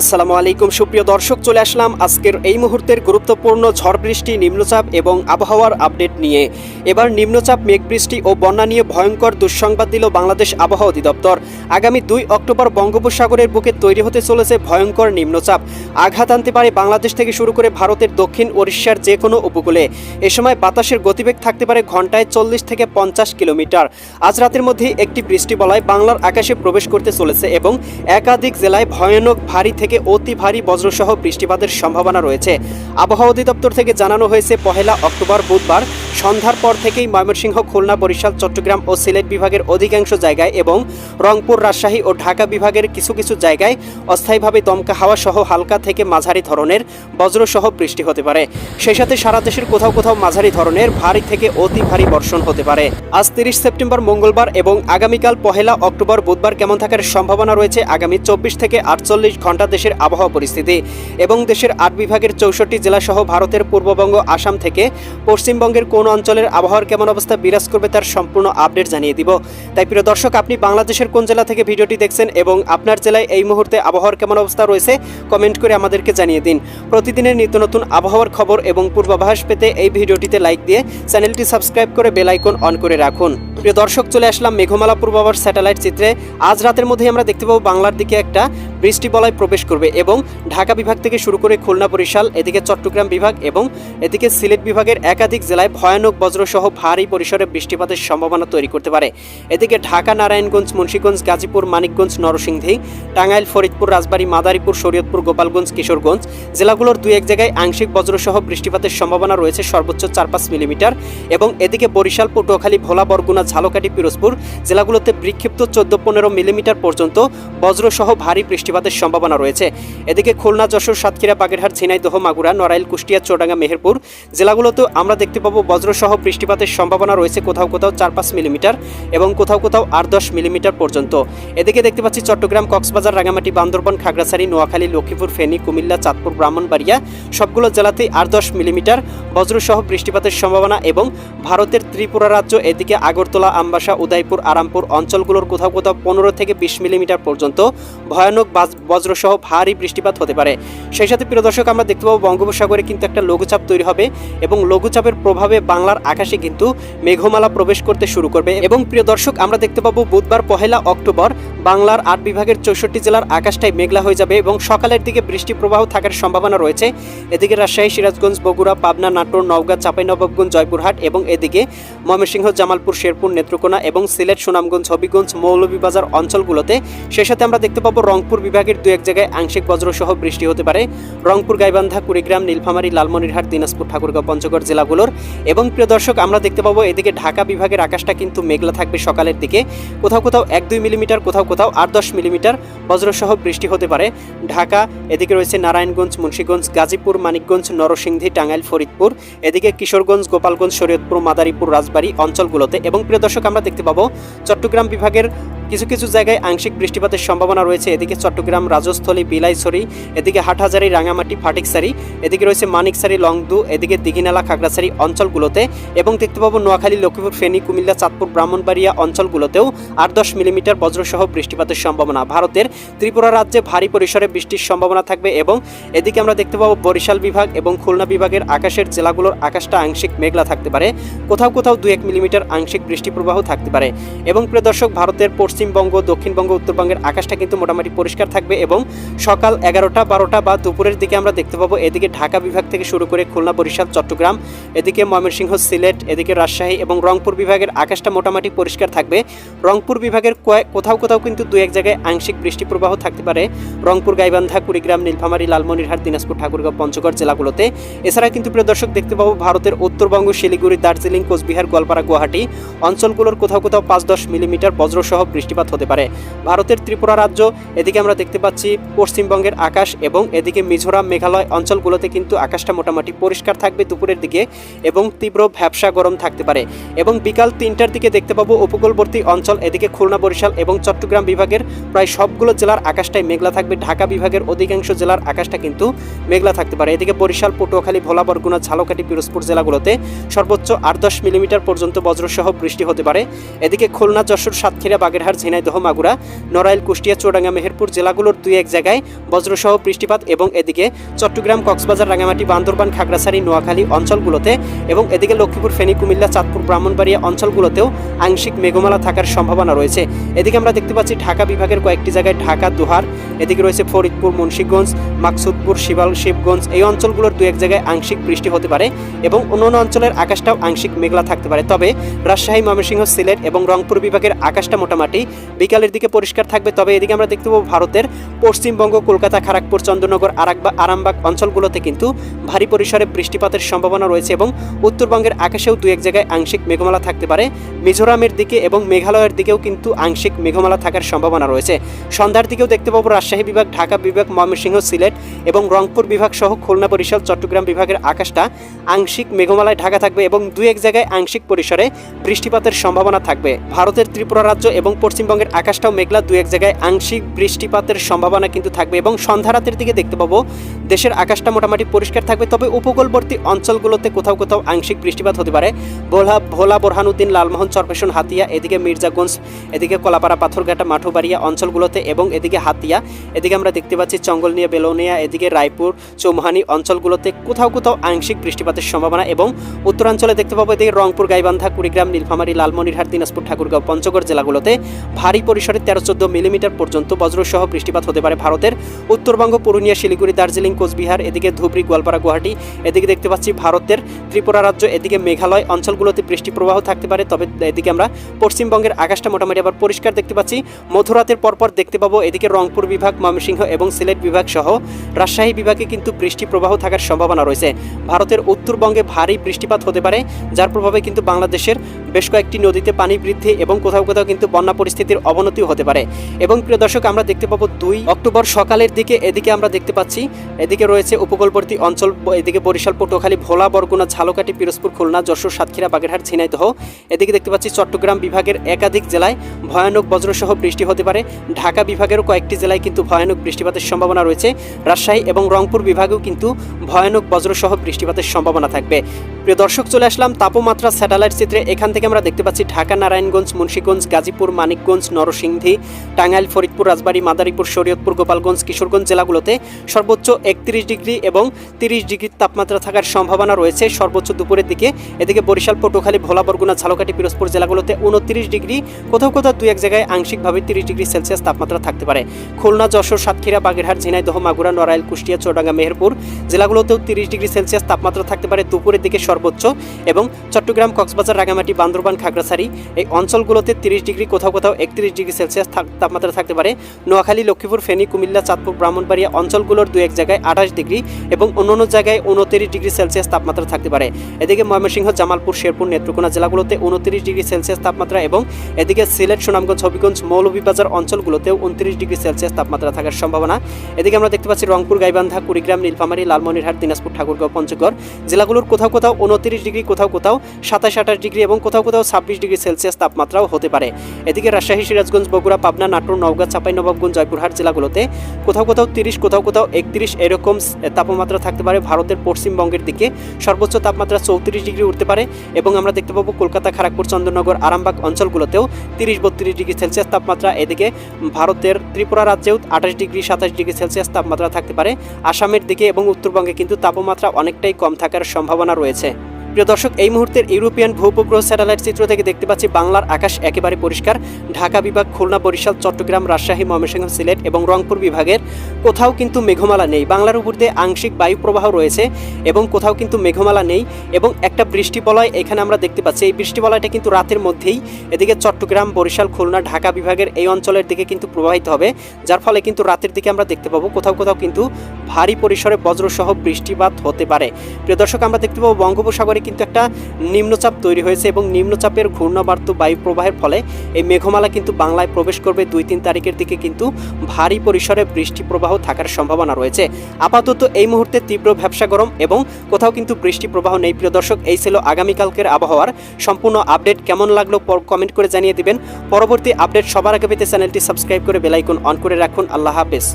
আসসালামু আলাইকুম। সুপ্রিয় দর্শক, চলে আসলাম আজকের এই মুহূর্তের গুরুত্বপূর্ণ ঝড় বৃষ্টি, নিম্নচাপ এবং আবহাওয়ার আপডেট নিয়ে। এবার নিম্নচাপ, মেঘ বৃষ্টি ও বন্যা নিয়ে ভয়ঙ্কর দুঃসংবাদ দিল বাংলাদেশ আবহাওয়া অধিদপ্তর। আগামী দুই অক্টোবর বঙ্গোপসাগরের বুকে তৈরি হতে চলেছে ভয়ঙ্কর নিম্নচাপ। আঘাত আনতে পারে বাংলাদেশ থেকে শুরু করে ভারতের দক্ষিণ ওড়িশার যে কোনো উপকূলে। এ সময় বাতাসের গতিবেগ থাকতে পারে ঘন্টায় চল্লিশ থেকে পঞ্চাশ কিলোমিটার। আজ রাতের মধ্যে একটি বৃষ্টি বলয় বাংলার আকাশে প্রবেশ করতে চলেছে এবং একাধিক জেলায় ভয়ানক ভারী থেকে অতি ভারী বজ্রসহ বৃষ্টিপাতের সম্ভাবনা রয়েছে। আবহাওয়া অধিদপ্তর থেকে জানানো হয়েছে পহেলা অক্টোবর বুধবার সন্ধ্যার পর থেকেই ময়মনসিংহ, খুলনা, বরিশাল, চট্টগ্রাম ও সিলেট বিভাগের অধিকাংশ জায়গায় এবং রংপুর, রাজশাহী ও ঢাকা বিভাগের কিছু কিছু জায়গায় অস্থায়ীভাবে দমকা হাওয়া সহ হালকা থেকে মাঝারি ধরনের বজ্রসহ বৃষ্টি হতে পারে। সেই সাথে সারা দেশের কোথাও কোথাও মাঝারি ধরনের ভারী থেকে অতি ভারী বর্ষণ হতে পারে। আজ তিরিশ সেপ্টেম্বর মঙ্গলবার এবং আগামীকাল পহেলা অক্টোবর বুধবার কেমন থাকার সম্ভাবনা রয়েছে আগামী চব্বিশ থেকে আটচল্লিশ ঘণ্টা দেশের আবহাওয়া পরিস্থিতি এবং দেশের আট বিভাগের চৌষট্টি জেলাসহ ভারতের পূর্ববঙ্গ, আসাম থেকে পশ্চিমবঙ্গের কোন অঞ্চলের আবহাওয়ার কেমন অবস্থা বিরাজ করবে তার সম্পূর্ণ আপডেট জানিয়ে দিব। তাই প্রিয় দর্শক, আপনি বাংলাদেশের কোন জেলা থেকে ভিডিওটি দেখছেন এবং আপনার জেলায় এই মুহূর্তে আবহাওয়ার কেমন অবস্থা রয়েছে, কমেন্ট করে আমাদেরকে জানিয়ে দিন। প্রতিদিনের নিত্য নতুন আবহাওয়ার খবর এবং পূর্বাভাস পেতে এই ভিডিওটিতে লাইক দিয়ে চ্যানেলটি সাবস্ক্রাইব করে বেল আইকন অন করে রাখুন। প্রিয় দর্শক, চলে আসলাম মেঘমালা পূর্বাভাস স্যাটেলাইট চিত্রে। আজ রাতের মধ্যেই আমরা দেখতে পাবো বাংলার দিকে একটা বৃষ্টি বলয় প্রবেশ করবে এবং ঢাকা বিভাগ থেকে শুরু করে খুলনা বরিশাল, এদিকে চট্টগ্রাম বিভাগ এবং এদিকে সিলেট বিভাগের একাধিক জেলায় ভয়ানক বজ্রসহ ভারী পরিসরে বৃষ্টিপাতের সম্ভাবনা তৈরি করতে পারে। এদিকে ঢাকা, নারায়ণগঞ্জ, মুন্সীগঞ্জ, গাজীপুর, মানিকগঞ্জ, নরসিংদী, টাঙ্গাইল, ফরিদপুর, রাজবাড়ী, মাদারীপুর, শরীয়তপুর, গোপালগঞ্জ, কিশোরগঞ্জ জেলাগুলোর দুই এক জায়গায় আংশিক বজ্রসহ বৃষ্টিপাতের সম্ভাবনা রয়েছে সর্বোচ্চ চার পাঁচ মিলিমিটার এবং এদিকে বরিশাল, পটুয়াখালী, ভোলা, বরগুনা, ঝালকাঠি, পিরোজপুর জেলাগুলোতে বিক্ষিপ্ত চোদ্দ পনেরো মিলিমিটার পর্যন্ত বজ্রসহ ভারী বৃষ্টিপাতের সম্ভাবনা রয়েছে। এদিকে খুলনা, যশোর, সাতক্ষীরা, বাগেরহাট ঝিনাইদহ মাগুরা, নড়াইল, কুষ্টিয়া চৌডাঙ্গা মেহেরপুর জেলাগুলোতেও আমরা দেখতে পাবো বজ্রসহ বৃষ্টিপাতের সম্ভাবনা রয়েছে কোথাও কোথাও চার পাঁচ মিলিমিটার এবং কোথাও কোথাও আট দশ মিলিমিটার পর্যন্ত। এদিকে দেখতে পাচ্ছি চট্টগ্রাম, কক্সবাজার রাঙামাটি বান্দরবন, খাগড়াছড়ি, নোয়াখালী, লক্ষ্মীপুর, ফেনী, কুমিল্লা, চাঁদপুর, ব্রাহ্মণবাড়িয়া সবগুলো জেলাতেই আট দশ মিলিমিটার বজ্রসহ বৃষ্টিপাতের সম্ভাবনা এবং ভারতের ত্রিপুরা রাজ্য এদিকে আগরতলা, আমবাসা, উদয়পুর, আরামপুর অঞ্চলগুলোর কোথাও কোথাও পনেরো থেকে বিশ মিলিমিটার পর্যন্ত ভয়ানক বজ্রসহ ভারী বৃষ্টিপাত হতে পারে। সেই সাথে প্রিয় দর্শক, আমরা দেখতে পাবো বঙ্গোপসাগরে কিন্তু একটা লঘুচাপ তৈরি হবে এবং লঘুচাপের প্রভাবে বাংলার আকাশে কিন্তু মেঘমালা প্রবেশ করতে শুরু করবে। এবং প্রিয় দর্শক, আমরা দেখতে পাবো বুধবার পহেলা অক্টোবর বাংলার আট বিভাগের চৌষট্টি জেলার আকাশটাই মেঘলা হয়ে যাবে এবং সকালের দিকে বৃষ্টি প্রবাহ থাকার সম্ভাবনা রয়েছে। এদিকে রাজশাহী, সিরাজগঞ্জ, বগুড়া, পাবনা, নাটোর, নওগাঁ, চাঁপাইনবাবগঞ্জ, জয়পুরহাট এবং এদিকে ময়মনসিংহ, জামালপুর, শেরপুর, নেত্রকোনা এবং সিলেট, সুনামগঞ্জ, হবিগঞ্জ, মৌলভীবাজার অঞ্চলগুলোতে। সেই সাথে আমরা দেখতে পাবো রংপুর বিভাগের দু এক জায়গায় আংশিক বজ্রসহ বৃষ্টি হতে পারে। রংপুর, গাইবান্ধা, কুড়িগ্রাম, নীলফামারী, লালমনিরহাট, দিনাজপুর, ঠাকুরগাঁও, পঞ্চগড় জেলাগুলোর এবং প্রিয় দর্শক, আমরা দেখতে পাবো এদিকে ঢাকা বিভাগের আকাশটা কিন্তু মেঘলা থাকবে সকালের দিকে। কোথাও কোথাও এক দুই মিলিমিটার, কোথাও কোথাও আট দশ মিলিমিটার বজ্রসহ বৃষ্টি হতে পারে। ঢাকা, এদিকে রয়েছে নারায়ণগঞ্জ, মুন্সীগঞ্জ, গাজীপুর, মানিকগঞ্জ, নরসিংদী, টাঙ্গাইল, ফরিদপুর, এদিকে কিশোরগঞ্জ, গোপালগঞ্জ, শরীয়তপুর, মাদারীপুর, রাজবাড়ী অঞ্চলগুলোতে এবং প্রিয় দর্শক, আমরা দেখতে পাবো চট্টগ্রাম বিভাগের কিছু কিছু জায়গায় আংশিক বৃষ্টিপাতের সম্ভাবনা রয়েছে। এদিকে চট্টগ্রাম, রাজস্থলী, বিলাইছড়ি, এদিকে হাটহাজারি রাঙামাটি ফাটিকসারি এদিকে রয়েছে মানিকসারি লংদু, এদিকে দিঘিনালা, খাগড়াছড়ি অঞ্চলগুলোতে এবং দেখতে পাবো নোয়াখালী, লক্ষ্মীপুর, ফেনী, কুমিল্লা, চাঁদপুর, ব্রাহ্মণবাড়িয়া অঞ্চলগুলোতেও আট দশ মিলিমিটার বজ্রসহ বৃষ্টিপাতের সম্ভাবনা। ভারতের ত্রিপুরা রাজ্যে ভারী পরিসরে বৃষ্টির সম্ভাবনা থাকবে এবং এদিকে আমরা দেখতে পাবো বরিশাল বিভাগ এবং খুলনা বিভাগের আকাশের জেলাগুলোর আকাশটা আংশিক মেঘলা থাকতে পারে। কোথাও কোথাও দু এক মিলিমিটার আংশিক বৃষ্টি প্রবাহ থাকতে পারে। এবং প্রিয় দর্শক, ভারতের পশ্চিমবঙ্গ, দক্ষিণবঙ্গ, উত্তরবঙ্গের আকাশটা কিন্তু মোটামুটি পরিষ্কার থাকবে এবং সকাল এগারোটা, বারোটা বা দুপুরের দিকে আমরা দেখতে পাবো। এদিকে ঢাকা বিভাগ থেকে শুরু করে খুলনা, বরিশাল, চট্টগ্রাম, এদিকে ময়মনসিংহ, সিলেট, এদিকে রাজশাহী এবং রংপুর বিভাগের আকাশটা মোটামুটি পরিষ্কার থাকবে। রংপুর বিভাগের কোথাও কোথাও কিন্তু দু এক জায়গায় আংশিক বৃষ্টি প্রবাহ থাকতে পারে। রংপুর, গাইবান্ধা, কুড়িগ্রাম, নীলফামারী, লালমনিরহাট, দিনাজপুর, ঠাকুরগাঁও, পঞ্চগড় জেলাগুলোতে। এছাড়া কিন্তু প্রিয় দর্শক, দেখতে পাবো ভারতের উত্তরবঙ্গ, শিলিগুড়ি, দার্জিলিং, কোচবিহার, গোয়ালপাড়া, গুয়াহাটি অঞ্চলগুলোর কোথাও কোথাও পাঁচ দশ মিলিমিটার বজ্রসহ বৃষ্টিপাত হতে পারে। ভারতের ত্রিপুরা রাজ্য, এদিকে আমরা দেখতে পাচ্ছি পশ্চিমবঙ্গের আকাশ এবং এদিকে মিজোরাম, মেঘালয় অঞ্চলগুলোতে কিন্তু আকাশটা মোটামুটি পরিষ্কার থাকবে দুপুরের দিকে এবং তীব্র ভ্যাবসা গরম থাকতে পারে। এবং বিকাল তিনটার দিকে দেখতে পাবো উপকূলবর্তী অঞ্চল, এদিকে খুলনা, বরিশাল এবং চট্টগ্রাম বিভাগের প্রায় সবগুলো জেলার আকাশটাই মেঘলা থাকবে। ঢাকা বিভাগের অধিকাংশ জেলার আকাশটা কিন্তু মেঘলা থাকতে পারে। এদিকে বরিশাল, পটুয়াখালী, ভোলা, বরগুনা, ঝালকাঠি, পিরোজপুর জেলাগুলোতে সর্বোচ্চ আট দশ মিলিমিটার পর্যন্ত বজ্রসহ বৃষ্টি হতে পারে। এদিকে খুলনা, যশোর, সাতক্ষীরা, বাগেরহাট ঝিনাইদহ, মাগুরা, নড়াইল, কুষ্টিয়া চৌডাঙ্গা মেহেরপুর জেলাগুলোর দুই এক জায়গায় বজ্রসহ বৃষ্টিপাত এবং এদিকে চট্টগ্রাম, কক্সবাজার রাঙামাটি বান্দরবান, খাগড়াছড়ি, নোয়াখালী অঞ্চলগুলোতে এবং এদিকে লক্ষ্মীপুর, ফেনী, কুমিল্লা, চাঁদপুর, ব্রাহ্মণবাড়িয়া অঞ্চলগুলোতেও আংশিক মেঘমালা থাকার সম্ভাবনা রয়েছে। এদিকে আমরা দেখতে পাচ্ছি ঢাকা বিভাগের কয়েকটি জায়গায় ঢাকা, দুহার, এদিকে রয়েছে ফরিদপুর, মুন্সিগঞ্জ মাকসুদপুর, শিবাল, শিবগঞ্জ এই অঞ্চলগুলোর দু এক জায়গায় আংশিক বৃষ্টি হতে পারে এবং অন্যান্য অঞ্চলের আকাশটাও আংশিক মেঘলা থাকতে পারে। তবে রাজশাহী, ময়মনসিংহ, সিলেট এবং রংপুর বিভাগের আকাশটা মোটামুটি বিকালের দিকে পরিষ্কার থাকবে। তবে এদিকে আমরা দেখতে পাবো ভারতের পশ্চিমবঙ্গ, কলকাতা খড়গপুর চন্দ্রনগর, আরাকবা, আরামবাগ অঞ্চলগুলোতে কিন্তু ভারী পরিসরে বৃষ্টিপাতের সম্ভাবনা রয়েছে এবং উত্তরবঙ্গের আকাশেও দু এক জায়গায় আংশিক মেঘমালা থাকতে পারে। মিজোরামের দিকে এবং মেঘালয়ের দিকেও কিন্তু আংশিক মেঘমালা থাকার সম্ভাবনা রয়েছে। সন্ধ্যার দিকেও দেখতে পাবো রাজশাহী বিভাগ, ঢাকা বিভাগ, ময়মনসিংহ, সিলেট এবং রংপুর বিভাগ সহ খুলনা বরিশাল, চট্টগ্রাম বিভাগের আকাশটা আংশিক মেঘমালায় ঢাকা থাকবে এবং দু এক জায়গায় আংশিক পরিসরে বৃষ্টিপাতের সম্ভাবনা থাকবে। ভারতের ত্রিপুরা রাজ্য এবং পশ্চিমবঙ্গের আকাশটাও মেঘলা দু এক জায়গায় আংশিক বৃষ্টিপাতের সম্ভাবনা কিন্তু থাকবে এবং সন্ধ্যা রাতের দিকে দেখতে পাবো, দেশের আকাশটা মোটামুটি পরিষ্কার থাকবে, তবে উপকূলবর্তী অঞ্চলগুলোতে কোথাও কোথাও আংশিক বৃষ্টিপাত হতে পারে। ভোলা ভোলা, বোরহানুদ্দিন, লালমোহন, চরপেশন, হাতিয়া, এদিকে মির্জাগঞ্জ, এদিকে কলাপাড়া, পাথরঘাটা, মাঠুবাড়িয়া অঞ্চলগুলোতে এবং এদিকে হাতিয়া, এদিকে আমরা দেখতে পাচ্ছি চঙ্গলনিয়া বেলোনিয়া এদিকে রায়পুর চৌমহানি অঞ্চলগুলোতে কোথাও কোথাও আংশিক বৃষ্টিপাতের সম্ভাবনা এবং উত্তরাঞ্চলে দেখতে পাবো এদিকে রংপুর, গাইবান্ধা, কুড়িগ্রাম, নীলফামারী, লালমনিরহাট, দিনাজপুর, ঠাকুরগাঁও, পঞ্চগড় জেলাগুলোতে ভারী পরিসরে তেরো চোদ্দ মিলিমিটার পর্যন্ত বজ্রসহ বৃষ্টিপাত হতে পারে ভারতের। উত্তরবঙ্গ, পুরুলিয়া, শিলিগুড়ি, দার্জিলিং, কোচবিহার, এদিকে ধুবড়ি, গোয়ালপাড়া, গুয়াহাটি, এদিকে দেখতে পাচ্ছি ভারতের ত্রিপুরা রাজ্য, এদিকে মেঘালয় অঞ্চলগুলোতে বৃষ্টি প্রবাহ থাকতে পারে, তবে এদিকে আমরা পশ্চিমবঙ্গের আকাশটা মোটামুটি আবার পরিষ্কার দেখতে পাচ্ছি। মধুরাতের পরপর দেখতে পাবো এদিকে রংপুর বিভাগ, ময়মনসিংহ এবং সিলেট বিভাগ সহ রাজশাহী বিভাগে কিন্তু বৃষ্টি প্রবাহ থাকার সম্ভাবনা রয়েছে। ভারতের উত্তরবঙ্গে ভারী বৃষ্টিপাত হতে পারে, যার প্রভাবে কিন্তু বাংলাদেশের বেশ কয়েকটি নদীতে পানি বৃদ্ধি এবং কোথাও কোথাও কিন্তু বন্যা পরিস্থিতির অবনতিও হতে পারে। এবং প্রিয় দর্শক, আমরা দেখতে পাবো দুই অক্টোবর সকালের দিকে এদিকে আমরা দেখতে পাচ্ছি, এদিকে রয়েছে উপকূলবর্তী অঞ্চল, এদিকে বরিশাল, পটুয়াখালী, ভোলা, বরগুনা, ঝালকাঠি, পিরোজপুর, খুলনা, যশোর, সাতক্ষীরা, বাগেরহাট, ঝিনাইদহ। এদিকে দেখতে পাচ্ছি চট্টগ্রাম বিভাগের একাধিক জেলায় ভয়ানক বজ্রসহ বৃষ্টি হতে পারে। ঢাকা বিভাগেরও কয়েকটি জেলায় কিন্তু ভয়ানক বৃষ্টিপাতের সম্ভাবনা রয়েছে। রাজশাহী এবং রংপুর বিভাগেও কিন্তু ভয়ানক বজ্রসহ বৃষ্টিপাতের সম্ভাবনা থাকবে। প্রিয় দর্শক, চলে আসলাম তাপমাত্রা স্যাটেলাইট চিত্রে। এখান থেকে আমরা দেখতে পাচ্ছি ঢাকা, নারায়ণগঞ্জ, মুন্সীগঞ্জ, গাজীপুর, মানিকগঞ্জ, নরসিংদী, টাঙ্গাইল, ফরিদপুর, রাজবাড়ী, মাদারীপুর, শরীয়তপুর, গোপালগঞ্জ, কিশোরগঞ্জ জেলাগুলোতে সর্বোচ্চ একত্রিশ ডিগ্রি এবং তিরিশ ডিগ্রির তাপমাত্রা থাকার সম্ভাবনা রয়েছে। সর্বোচ্চ দুপুরের দিকে এদিকে বরিশাল পটুখালী ভোলা, বরগুনা, ঝালকাঠি, পিরোজপুর জেলাগুলোতে উনত্রিশ ডিগ্রি, কোথাও কোথাও দুই এক জায়গায় আংশিকভাবে তিরিশ ডিগ্রি সেলসিয়াস তাপমাত্রা থাকতে পারে। খুলনা, যশোর, সাতক্ষীরা, বাগেরহাট, ঝিনাইদহ, মাগুরা, নড়াইল, কুষ্টিয়া চৌডাঙ্গা মেহেরপুর জেলাগুলোতেও তিরিশ ডিগ্রি সেলসিয়াস তাপমাত্রা থাকতে পারে। দুপুরের দিকে সর্বোচ্চ এবং চট্টগ্রাম, কক্সবাজার রাঙামাটি বান্দরবান, খাগড়াছড়ি এই অঞ্চলগুলোতে তিরিশ ডিগ্রি, কোথাও কোথাও একত্রিশ ডিগ্রি সেলসিয়াস তাপমাত্রা থাকতে পারে। নোয়াখালী, লক্ষ্মীপুর, ফেনী, কুমিল্লা, চাঁদপুর, ব্রাহ্মণবাড়িয়া অঞ্চলগুলোর দু এক জায়গায় আঠাশ ডিগ্রি এবং অন্যান্য জায়গায় উনত্রিশ ডিগ্রি সেলসিয়াস তাপমাত্রা থাকতে পারে। এদিকে ময়মনসিংহ, জামালপুর, শেরপুর, নেত্রকোনা জেলাগুলোতে উনত্রিশ ডিগ্রি সেলসিয়াস তাপমাত্রা এবং এদিকে সিলেট, সুনামগঞ্জ, হবিগঞ্জ, মৌলভীবাজার অঞ্চলগুলোতেও উনত্রিশ ডিগ্রি সেলসিয়াস তাপমাত্রা থাকার সম্ভাবনা। এদিকে আমরা দেখতে পাচ্ছি রংপুর, গাইবান্ধা, কুড়িগ্রাম, নীলফামারী, লালমনিরহাট, দিনাজপুর, ঠাকুরগাঁও, পঞ্চগড় জেলাগুলোর কোথাও কোথাও উনত্রিশ ডিগ্রি, কোথাও কোথাও সাতাশ, আঠাশ ডিগ্রি এবং কোথাও কোথাও ছাব্বিশ ডিগ্রি সেলসিয়াস তাপমাত্রাও হতে পারে। এদিকে রাজশাহী, সিরাজগঞ্জ, বগুড়া, পাবনা, নাটোর, নওগাঁ চাঁপাইনবাবগঞ্জ জয়পুরহাট জেলাগুলোতে কোথাও কোথাও তিরিশ, কোথাও কোথাও একত্রিশ এরকম তাপমাত্রা থাকতে পারে। ভারতের পশ্চিমবঙ্গের দিকে সর্বোচ্চ তাপমাত্রা চৌত্রিশ ডিগ্রি উঠতে পারে এবং আমরা দেখতে পাবো কলকাতা, খড়গপুর, চন্দ্রনগর, আরামবাগ অঞ্চলগুলোতেও তিরিশ, বত্রিশ ডিগ্রি সেলসিয়াস তাপমাত্রা। এদিকে ভারতের ত্রিপুরা রাজ্যেও আঠাশ ডিগ্রি, সাতাশ ডিগ্রি সেলসিয়াস তাপমাত্রা থাকতে পারে। আসামের দিকে এবং উত্তরবঙ্গে কিন্তু তাপমাত্রা অনেকটাই কম থাকার সম্ভাবনা রয়েছে। প্রিয় দর্শক, এই মুহূর্তের ইউরোপিয়ান ভূপগ্রহ স্যাটেলাইট চিত্র থেকে দেখতে পাচ্ছি বাংলার আকাশ একেবারে পরিষ্কার। ঢাকা বিভাগ, খুলনা, বরিশাল, চট্টগ্রাম, রাজশাহী, ময়মনসিংহ, সিলেট এবং রংপুর বিভাগের কোথাও কিন্তু মেঘমালা নেই। বাংলার উপর দিয়ে আংশিক বায়ু প্রবাহ রয়েছে এবং কোথাও কিন্তু মেঘমালা নেই এবং একটা বৃষ্টি বলয় এখানে আমরা দেখতে পাচ্ছি। এই বৃষ্টি বলয়টা কিন্তু রাতের মধ্যেই এদিকে চট্টগ্রাম, বরিশাল, খুলনা, ঢাকা বিভাগের এই অঞ্চলের দিকে কিন্তু প্রবাহিত হবে, যার ফলে কিন্তু রাতের দিকে আমরা দেখতে পাবো কোথাও কোথাও কিন্তু ভারী পরিসরে বজ্রসহ বৃষ্টিপাত হতে পারে। প্রিয় দর্শক, আমরা দেখতে পাবো বঙ্গোপসাগরে কিন্তু একটা নিম্নচাপ তৈরি হয়েছে এবং নিম্নচাপের ঘূর্ণাবর্ত বায়ু প্রবাহের ফলে এই মেঘমালা কিন্তু বাংলায় প্রবেশ করবে দুই তিন তারিখের দিকে কিন্তু ভারী পরিসরে বৃষ্টি প্রবাহ থাকার সম্ভাবনা রয়েছে। আপাতত এই মুহূর্তে তীব্র ব্যবসা গরম এবং কোথাও কিন্তু বৃষ্টি প্রবাহ নেই। প্রিয় দর্শক, এই ছিল আগামীকালকের আবহাওয়ার সম্পূর্ণ আপডেট। কেমন লাগল কমেন্ট করে জানিয়ে দিবেন। পরবর্তী আপডেট সবার আগে পেতে চ্যানেলটি সাবস্ক্রাইব করে বেলাইকন অন করে রাখুন। আল্লাহ হাফেজ।